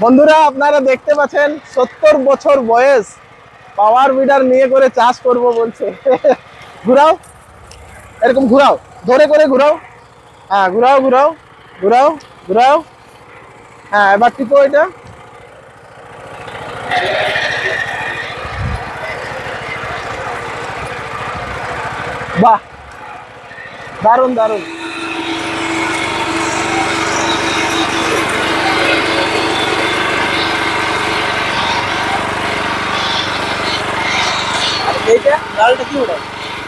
বন্ধুরা, আপনারা দেখতে পাচ্ছেন, সত্তর বছর বয়স। পাওয়ার বিডার নিয়ে করে চাষ করব বলছে। ঘুরাও। এরকম ঘুরাও। ধরে করে ঘুরাও। হ্যাঁ ঘুরাও ঘুরাও। ঘুরাও ঘুরাও। হ্যাঁ এবার টিপো এটা। বাহ! দারুণ দারুণ।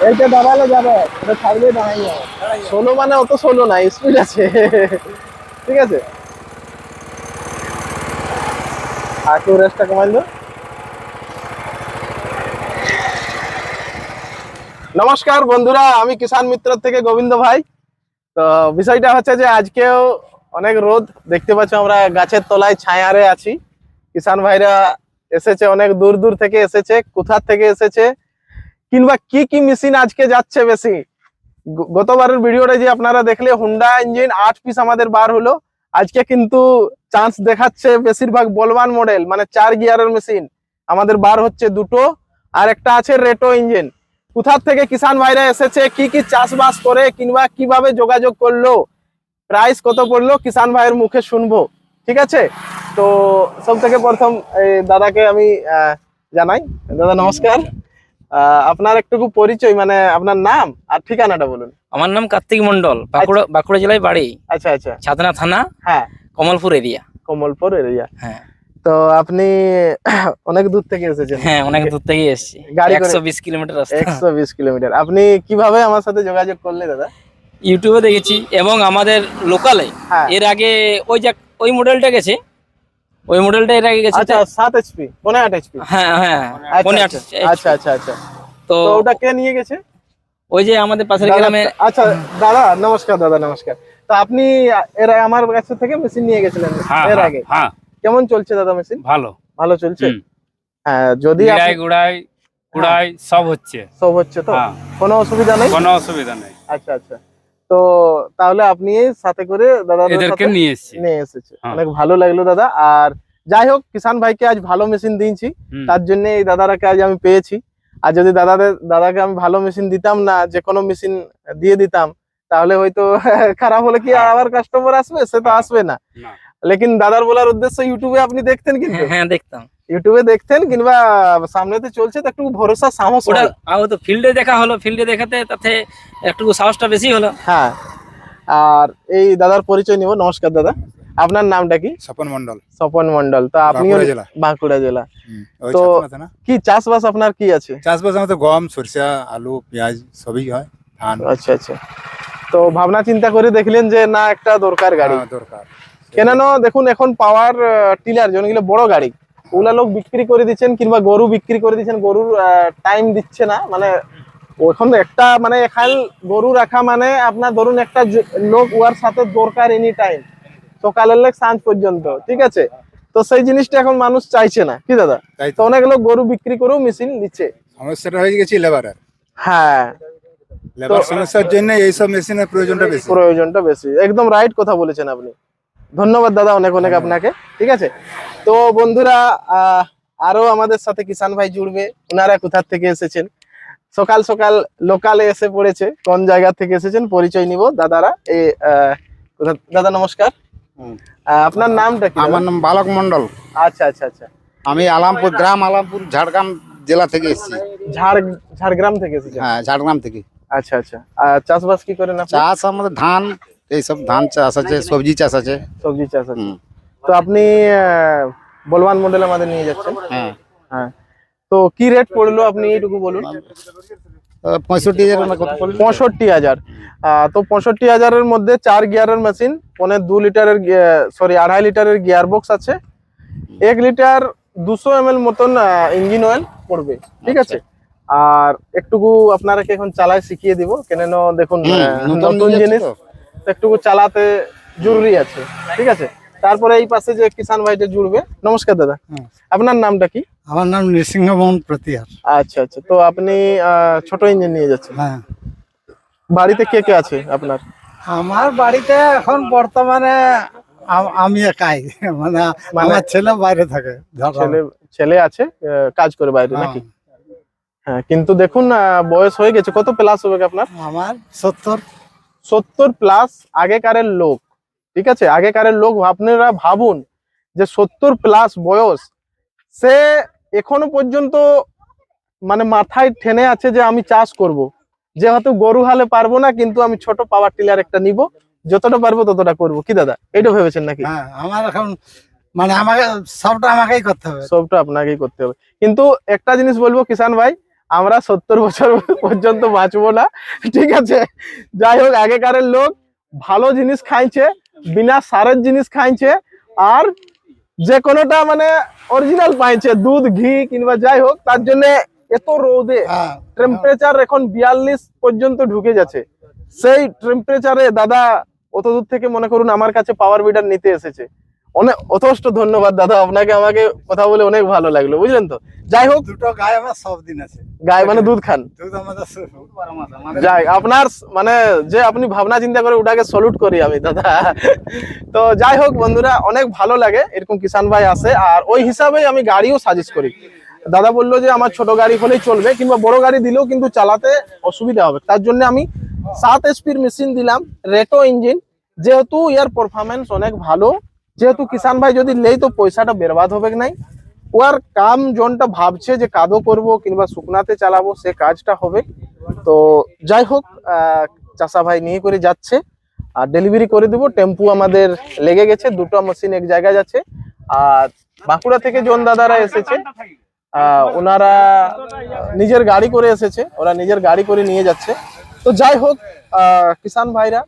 এইটা দাঁড়ালে যাবে, এটা দাঁড়াই ষোলো মানে অত ষোলো স্পিড আছে। ঠিক আছে? নমস্কার বন্ধুরা, আমি কিষান মিত্র থেকে গোবিন্দ ভাই। তো বিষয়টা হচ্ছে যে আজকেও অনেক রোদ, দেখতে পাচ্ছ আমরা গাছের তলায় ছায়ারে আছি। কিষান ভাইরা এসেছে, অনেক দূর দূর থেকে এসেছে কোথার থেকে এসেছে কিংবা কি কি মেশিন আজকে যাচ্ছে বেশি? গতবারের ভিডিওটা যে আপনারা দেখলে হুন্ডা ইঞ্জিন আট পিস আমাদের বার হলো। আজকে কিন্তু চান্স দেখাচ্ছে বেশিরভাগ বলবান মডেল মানে চার গিয়ারের মেশিন আমাদের বার হচ্ছে দুটো। আর একটা আছে রেটো ইঞ্জিন কোথার থেকে কিষান ভাইরা এসেছে, কি কি চাষবাস করে, কিংবা কীভাবে যোগাযোগ করল প্রাইস কত পড়ল কিষান ভাইয়ের মুখে শুনব। ঠিক আছে? তো সব থেকে প্রথম দাদাকে আমি জানাই। দাদা, নমস্কার। আপনার একটুকু পরিচয় মানে আপনার নাম আর ঠিকানাটা বলুন। আমার নাম কার্তিক মন্ডল বাঁকুড়া বাঁকুড়া জেলায় বাড়ি। আচ্ছা আচ্ছা। ছাতনা থানা হ্যাঁ। কমলপুর এরিয়া। কমলপুর এরিয়া। হ্যাঁ। তো আপনি অনেক দূর থেকে এসেছেন। হ্যাঁ অনেক দূর থেকে এসেছি। গাড়ি করে? একশো বিশ কিলোমিটার রাস্তা। একশো বিশ কিলোমিটার। আপনি কীভাবে আমার সাথে যোগাযোগ করলেন দাদা? ইউটিউবে দেখেছি এবং আমাদের লোকালে হ্যাঁ। এর আগে ওই যে ওই মডেলটা গেছে ওই মডেলটা এর আগে গেছে আচ্ছা সাত এইচপি পনেরো আট এইচপি হ্যাঁ হ্যাঁ পনে আট আচ্ছা আচ্ছা আচ্ছা। তো ওটা কে নিয়ে গেছে? ওই যে আমাদের পাশের গ্রামে আচ্ছা দাদা নমস্কার দাদা নমস্কার। তো আপনি এর আমার কাছে থেকে মেশিন নিয়ে গেছিলেন হ্যাঁ এর হ্যাঁ, আগে। হ্যাঁ। কেমন চলছে দাদা মেশিন ভালো। ভালো চলছে? হ্যাঁ যদি গুড়াই আপনি- গুড়াই কুড়াই সব হচ্ছে। সব হচ্ছে তো? হ্যাঁ। কোনো অসুবিধা নেই? কোনো অসুবিধা নেই। আচ্ছা আচ্ছা। তো তাহলে আপনি সাথে করে দাদা এদেরকে নিয়ে এসছি। নিয়ে এসেছে। হ্যাঁ। অনেক ভালো লাগল দাদা। আর যাই হোক কিষান ভাইকে আজ ভালো মেশিন দিয়েছি। তার জন্য এই দাদারাকে আজ আমি পেয়েছি। আর যদি দাদাদের দাদাকে আমি ভালো মেশিন দিতাম না যে কোনো মেশিন দিয়ে দিতাম তাহলে হয়তো খারাপ হলে কি আর আবার কাস্টমার আসবে? সে তো হ্যাঁ। আসবে না। লেকিন দাদার বলার উদ্দেশ্য ইউটিউবে আপনি দেখতেন কিন্তু। হ্যাঁ, হ্যাঁ দেখতাম। ইউটিউবে দেখতেন কিংবা সামনেতে চলছে তো একটু ভরসা সাহস ওটা তো ফিল্ডে দেখা হলো ফিল্ডে দেখাতে তাতে একটু সাহসটা বেশি হলো। হ্যাঁ। আর এই দাদার পরিচয় নিব নমস্কার দাদা। আপনার নামটা কি? স্বপন মন্ডল স্বপন মন্ডল তো আপনি বাঁকুড়া জেলা। তো- কি চাষবাস আপনার কি আছে? চাষবাস আমাদের গম সরিষা আলু পেঁয়াজ সবই হয় ধান। আচ্ছা আচ্ছা। তো ভাবনা চিন্তা করে দেখলেন যে না একটা দরকার গাড়ি। হ্যাঁ, দরকার। কেননা দেখুন এখন পাওয়ার টিলার যেগুলো বড় গাড়ি ওগুলা লোক বিক্রি করে দিচ্ছেন কিংবা গরু বিক্রি করে দিচ্ছেন গরুর টাইম দিচ্ছে না মানে এখন একটা মানে এখান গরু রাখা মানে আপনার ধরুন একটা লোক উয়ার সাথে দরকার এনি টাইম সকালের লেগ সাঁঝ পর্যন্ত ঠিক আছে? তো সেই জিনিসটা এখন মানুষ চাইছে না কি দাদা? তো তো অনেক লোক গরু বিক্রি করেও মেশিন নিচ্ছে। সমস্যাটা হয়ে গেছে লেবারের হ্যাঁ। লেবার সমস্যার জন্য এইসব মেশিনের প্রয়োজনটা বেশি। প্রয়োজনটা বেশি। একদম রাইট কথা বলেছেন আপনি। ধন্যবাদ দাদা অনেক অনেক আপনাকে ঠিক আছে? তো বন্ধুরা আরও আমাদের সাথে কিষান ভাই জুড়বে ওনারা কোথার থেকে এসেছেন? সকাল সকাল লোকালে এসে পড়েছে কোন জায়গা থেকে এসেছেন পরিচয় নিব দাদারা। এই দাদা নমস্কার। আপনার নামটা কি আমার নাম বালক মন্ডল আচ্ছা আচ্ছা আচ্ছা। আমি আলামপুর গ্রাম আলামপুর ঝাড়গ্রাম জেলা থেকে এসেছি। ঝাড় ঝাড়গ্রাম থেকে এসেছি হ্যাঁ ঝাড়গ্রাম থেকে। আচ্ছা আচ্ছা। আর চাষবাস কি করেন আপনি? চাষ আমাদের ধান এইসব ধান চাষ আছে সবজি চাষ আছে। সবজি চাষ আছে। তো আপনি বলবান মডেল আমাদের নিয়ে যাচ্ছেন। হ্যাঁ। হ্যাঁ। তো কি রেট পড়ল আপনি এইটুকু বলুন? পঁয়ষট্টি হাজার? পঁয়ষট্টি তো পঁয়ষট্টি হাজারের মধ্যে চার গিয়ারের মেশিন পনে দু লিটারের সরি আড়াই লিটারের গিয়ার বক্স আছে এক লিটার দুশো এম এল মতন ইঞ্জিন অয়েল পড়বে। ঠিক আছে? আর একটুকু আপনারাকে এখন চালায় শিখিয়ে দিব। কেন দেখুন নতুন জিনিস একটুকু চালাতে জরুরি আছে ঠিক আছে? তারপরে এই পাশে যে কিষান ভাইটা জুড়বে নমস্কার দাদা। আপনার নামটা কি? আমার নাম নৃসিংহমোহন প্রতিহার আচ্ছা আচ্ছা। তো আপনি ছোট ইঞ্জিন নিয়ে যাচ্ছেন। হ্যাঁ। বাড়িতে কে কে আছে আপনার? আমার বাড়িতে এখন বর্তমানে আমি একাই। মানে মানে- আমার ছেলে বাইরে থাকে ছেলে ছেলে আছে কাজ করে বাইরে হ্যাঁ, নাকি? হ্যাঁ। কিন্তু দেখুন বয়স হয়ে গেছে। কত প্লাস হবে আপনার? আমার সত্তর। সত্তর প্লাস আগেকারের লোক ঠিক আছে? আগেকারের লোক আপনারা ভাবুন যে সত্তর প্লাস বয়স সে এখনও পর্যন্ত মানে মাথায় ঠেনে আছে যে আমি চাষ করব। যেহেতু গরু হালে পারব না কিন্তু আমি ছোট পাওয়ার টিলার একটা নিব। যতটা পারব ততটা করব। কি দাদা এটা ভেবেছেন নাকি? হ্যাঁ আমার এখন মানে আমাকে সবটা আমাকেই করতে হবে। সবটা আপনাকেই করতে হবে। কিন্তু একটা জিনিস বলব কিষান ভাই আমরা সত্তর বছর পর্যন্ত বাঁচবো না। ঠিক আছে? যাই হোক আগেকারের লোক ভালো জিনিস খাইছে বিনা সারের জিনিস খাইছে আর যে কোনোটা মানে অরিজিনাল পাইছে দুধ ঘি কিংবা যাই হোক তার জন্য এত রোদে হ্যাঁ টেম্পারেচার এখন বিয়াল্লিশ পর্যন্ত ঢুকে যাচ্ছে। সেই টেম্পারেচারে দাদা অত দূর থেকে মনে করুন আমার কাছে পাওয়ার বিডার নিতে এসেছে। অনেক যথেষ্ট ধন্যবাদ দাদা। আপনাকে আমাকে কথা বলে অনেক ভালো লাগল বুঝলেন তো? যাই হোক দুটো গায়ে আমার সব দিন আছে। গায়ে মানে দুধ খান। যাই আপনার মানে যে আপনি ভাবনা চিন্তা করে ওটাকে সলুট করি আমি দাদা। তো যাই হোক বন্ধুরা অনেক ভালো লাগে এরকম কিষান ভাই আসে আর ওই হিসাবেই আমি গাড়িও সাজেস্ট করি। দাদা বলল যে আমার ছোট গাড়ি হলেই চলবে কিংবা বড় গাড়ি দিলেও কিন্তু চালাতে অসুবিধা হবে। তার জন্য আমি সাত এসপির মেশিন দিলাম রেটো ইঞ্জিন যেহেতু ইয়ার পারফরমেন্স অনেক ভালো যেহেতু কিষান ভাই যদি নেই, তো পয়সাটা বেরবাদ হবে নাই? ওর কাম জনটা ভাবছে যে কাদো করব কিংবা শুকনাতে চালাবো, সে কাজটা হবে। তো যাই হোক চাষা ভাই নিয়ে করে যাচ্ছে। আর ডেলিভারি করে দেবো। টেম্পু আমাদের লেগে গেছে, দুটো মেশিন এক জায়গায় যাচ্ছে। আর বাঁকুড়া থেকে জন দাদারা এসেছে। ওনারা নিজের গাড়ি করে এসেছে। ওরা নিজের গাড়ি করে নিয়ে যাচ্ছে। তো যাই হোক কিষান ভাইরা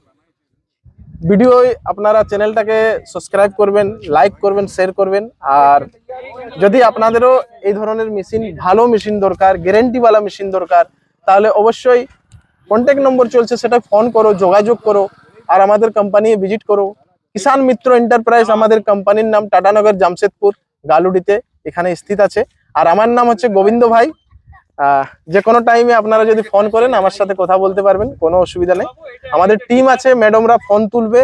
ভিডিও আপনারা চ্যানেলটাকে সাবস্ক্রাইব করবেন লাইক করবেন শেয়ার করবেন। আর যদি আপনাদেরও এই ধরনের মেশিন ভালো মেশিন দরকার গ্যারেন্টিওয়ালা মেশিন দরকার, তাহলে অবশ্যই কন্ট্যাক্ট নম্বর চলছে, সেটা ফোন করো, যোগাযোগ করো, আর আমাদের কোম্পানি ভিজিট করো। কিষান মিত্র এন্টারপ্রাইজ আমাদের কোম্পানির নাম টাটানগর জামশেদপুর, গালুডিতে এখানে স্থিত আছে। আর আমার নাম হচ্ছে গোবিন্দ ভাই। যে কোনো টাইমে আপনারা যদি ফোন করেন, আমার সাথে কথা বলতে পারবেন, কোনো অসুবিধা নেই। আমাদের টিম আছে ম্যাডামরা ফোন তুলবে,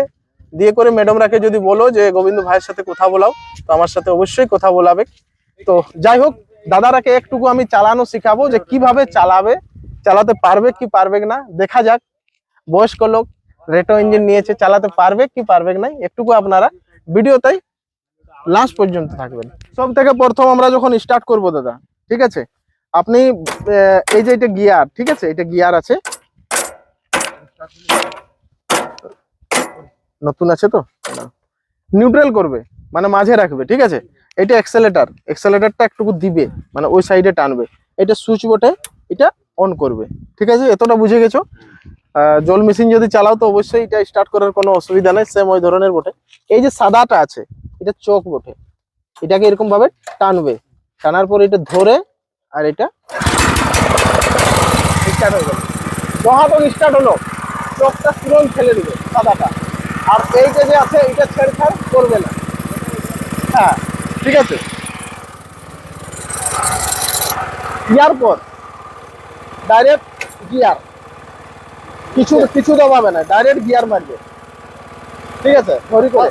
দিয়ে করে ম্যাডামরাকে যদি বলো যে, গোবিন্দ ভাইয়ের সাথে কথা বলাও, তো আমার সাথে অবশ্যই কথা বলাবে। তো যাই হোক, দাদারাকে একটুকু আমি চালানো শিখাবো যে কীভাবে চালাবে, চালাতে পারবে কি পারবে না। দেখা যাক, বয়স্ক লোক, রেটো ইঞ্জিন নিয়েছে, চালাতে পারবে কি পারবে না একটুকু আপনারা ভিডিওটাই লাস্ট পর্যন্ত থাকবেন। সব থেকে প্রথম আমরা যখন স্টার্ট করব, দাদা, ঠিক আছে? আপনি এই যে এটা গিয়ার ঠিক আছে? এটা গিয়ার আছে। নতুন আছে তো? নিউট্রাল করবে মানে মাঝে রাখবে, ঠিক আছে? এটা এক্সেলেটার এক্সেলেটারটা একটুকু দিবে মানে ওই সাইডে টানবে। এটা সুইচ বটে এটা অন করবে, ঠিক আছে? এতটা বুঝে গেছো? জল মেশিন যদি চালাও তো অবশ্যই এটা স্টার্ট করার কোনো অসুবিধা নেই সেম ওই ধরনের বটে এই যে সাদাটা আছে, এটা চোখ বটে এটাকে এরকম ভাবে টানবে। টানার পর এটা ধরে আর এটা? স্টার্ট হয়ে গেল। মহাতক স্টার্ট হলো। চোখটা তুরন্ত ফেলে দিবে সাদাটা। আর এইটা যে আছে এটা ছেড়ছাড় করবে না। হ্যাঁ ঠিক আছে। ইয়ার পর ডাইরেক্ট গিয়ার কিছু কিছু দবাবে না ডাইরেক্ট গিয়ার মারবে। ঠিক আছে? ধরি করে।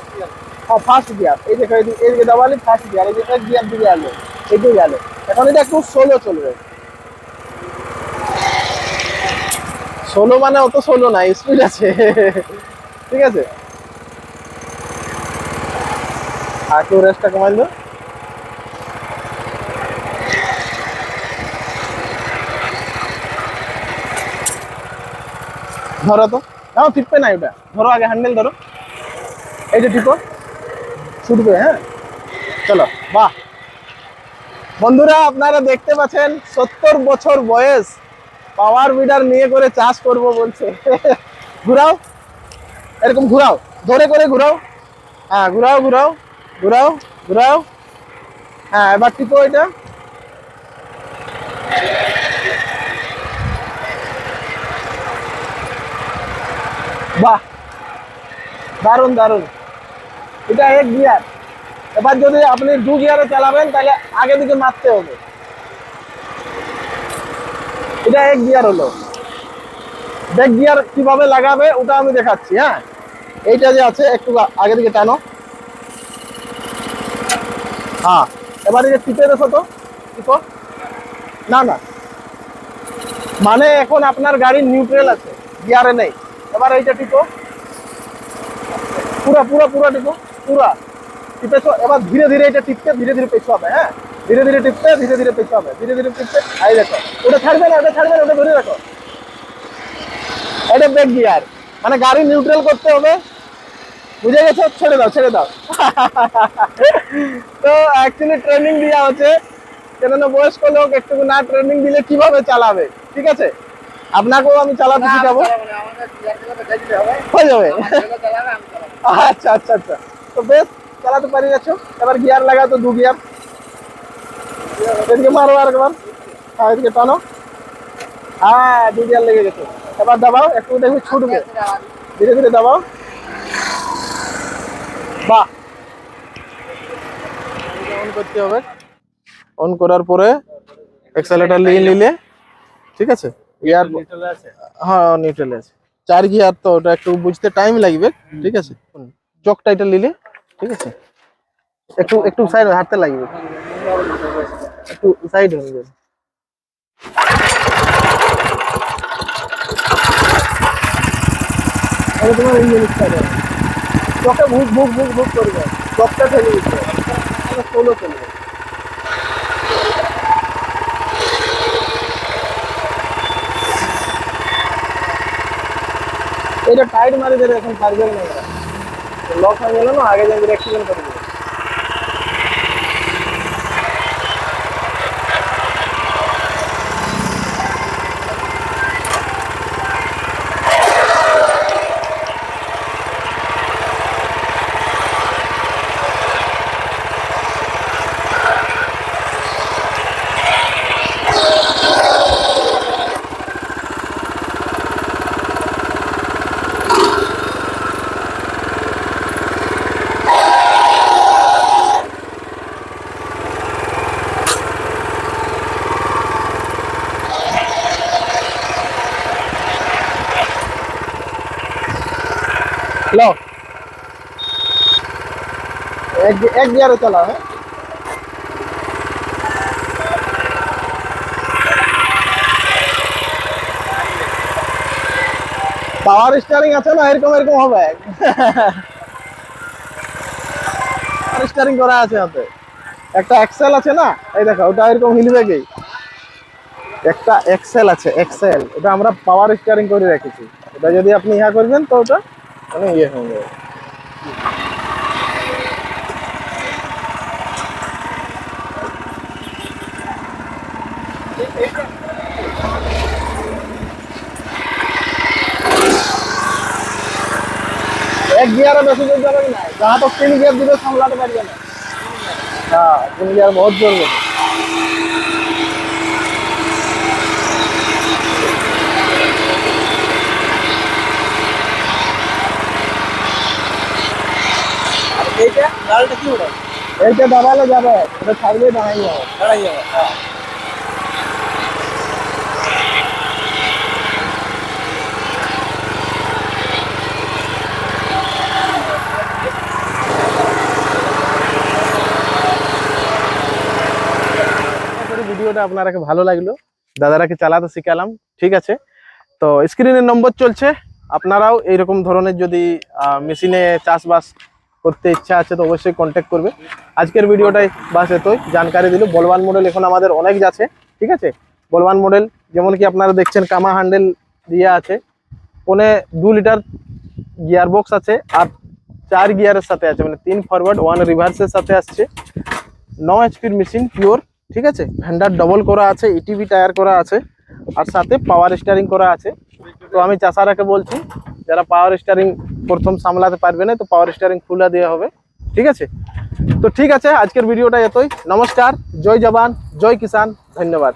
হ্যাঁ ফার্স্ট গিয়ার এই দেখো এই দিকে- এইদিকে দবালি ফার্স্ট গিয়ার এই যে গিয়ার দিকে আলো এইদিকে গেল এখন এটা একটু সোলো চলবে। সোলো মানে অত সোলো না স্পিড আছে। ঠিক আছে? আর একটু রেস্টটা কমাই দাও ধরো তো। নাও টিপবে না এটা। ধরো আগে হ্যান্ডেল ধরো। এই যে টিপো। ছুটবে হ্যাঁ? চলো, বাহ। বন্ধুরা, আপনারা দেখতে পাচ্ছেন, সত্তর বছর বয়স। পাওয়ার বিডার নিয়ে করে চাষ করব বলছে। ঘুরাও। এরকম ঘুরাও। ধরে করে ঘুরাও। হ্যাঁ ঘুরাও ঘুরাও ঘুরাও ঘুরাও। হ্যাঁ এবার টিপো এটা। বাহ! দারুণ দারুণ এটা এক গিয়ার এবার যদি আপনি দু গিয়ারে চালাবেন, তাহলে আগে দিকে মারতে হবে। এটা এক গিয়ার হলো। ব্যাক গিয়ার কীভাবে লাগাবে, ওটা আমি দেখাচ্ছি হ্যাঁ? এইটা যে আছে, একটু আগে দিকে টানো। হ্যাঁ এবার এই যে টিপে দেখো তো, টিপো। না না। মানে এখন আপনার গাড়ি নিউট্রাল আছে, গিয়ারে নেই। এবার এইটা টিপো। পুরা পুরা পুরা টিপো, পুরা। টিপেছো এবার ধীরে ধীরে এটা টিপতে, ধীরে ধীরে পেছো হবে হ্যাঁ? ধীরে ধীরে টিপতে ধীরে ধীরে পেছো হবে ধীরে ধীরে টিপতে। এই দেখো ওটা ছাড়বে না ওটা ছাড়বে না ওটা ধরে রাখো। এটা ব্রেক গিয়ার মানে গাড়ি নিউট্রাল করতে হবে। বুঝে গেছো? ছেড়ে দাও ছেড়ে দাও। তো অ্যাকচুয়ালি ট্রেনিং দেওয়া হচ্ছে কেননা বয়স্ক লোক একটু না ট্রেনিং দিলে কীভাবে চালাবে? ঠিক আছে? আপনাকেও আমি চালাতে শিখাবো। হয়ে যাবে। আচ্ছা আচ্ছা আচ্ছা। তো বেশ চালাতে পারি যাচ্ছ এবার গিয়ার লাগাও তো দু গিয়ার এদিকে মারো আর একবার। হ্যাঁ এদিকে টানো। হ্যাঁ দু গিয়ার লেগে গেছে। এবার দাবাও একটু দেখবি ছুটবে। ধীরে ধীরে দাবাও। বাহ। অন করতে হবে। অন করার পরে এক্সেলেটার নিয়ে নিলে ঠিক আছে? গিয়ার হ্যাঁ নিউট্রাল আছে। চার গিয়ার তো ওটা একটু বুঝতে টাইম লাগবে ঠিক আছে? চকটা এটা নিলে ঠিক আছে? একটু একটু সাইড হাঁটতে লাগবে। একটু সাইড হয়ে যাবে আরে তোমার ইঞ্জিন স্টার্ট হবে চকে ভুক ভুক ভুক ভুক করবে চকটা দিচ্ছে সোলো চলবে এটা টাইট মারি এখন পারবে না লক হয়ে গেল না, আগে যাই করে লো। এক এক গিয়ারে চালাও হ্যাঁ। পাওয়ার স্টারিং আছে না? এরকম এরকম হবে। পাওয়ার স্টারিং করা আছে হাতে। একটা এক্সেল আছে না? এই দেখো, ওটা এরকম হিলবে কি? একটা এক্সেল আছে এক্সেল ওটা আমরা পাওয়ার স্টারিং করে রেখেছি। ওটা যদি আপনি ইহা করবেন, তো ওটা মানে ইয়ে হয়ে যাবে এক গিয়ারে বেশি দূর যাবে না যাহা তো তিন গিয়ার দিবে সামলাতে পারবে না হ্যাঁ তিন গিয়ার বহুত জরুরি এইটা লালটা কি ওটা এইটা যাবে এটা ছাড়লে দাঁড়াই যাবে। দাঁড়াই যাবে হ্যাঁ। ভিডিওটা আপনারাকে ভালো লাগল। দাদারাকে চালাতে শিখালাম ঠিক আছে? তো স্ক্রিনের নম্বর চলছে। আপনারাও এইরকম ধরনের যদি মেশিনে চাষবাস করতে ইচ্ছা আছে তো অবশ্যই কন্ট্যাক্ট করবে। আজকের ভিডিওটাই বাস এতই। জানকারি দিল। বলবান মডেল এখন আমাদের অনেক যাচ্ছে, ঠিক আছে? বলবান মডেল যেমন কি আপনারা দেখছেন, কামা হ্যান্ডেল দিয়ে আছে। কোনে দু লিটার গিয়ার বক্স আছে আর চার গিয়ারের সাথে আছে মানে তিন ফরওয়ার্ড ওয়ান রিভার্সের সাথে আসছে। ন এইচপির মেশিন পিওর ঠিক আছে? ভ্যান্ডার ডবল করা আছে ইটিভি টায়ার করা আছে, আর সাথে পাওয়ার স্টারিং করা আছে। তো আমি চাষারাকে বলছি যারা পাওয়ার স্টারিং প্রথম সামলাতে পারবে না, তো পাওয়ার স্টারিং খুলে দেওয়া হবে। ঠিক আছে? তো ঠিক আছে, আজকের ভিডিওটা এতই। নমস্কার, জয় জবান জয় কিষান ধন্যবাদ।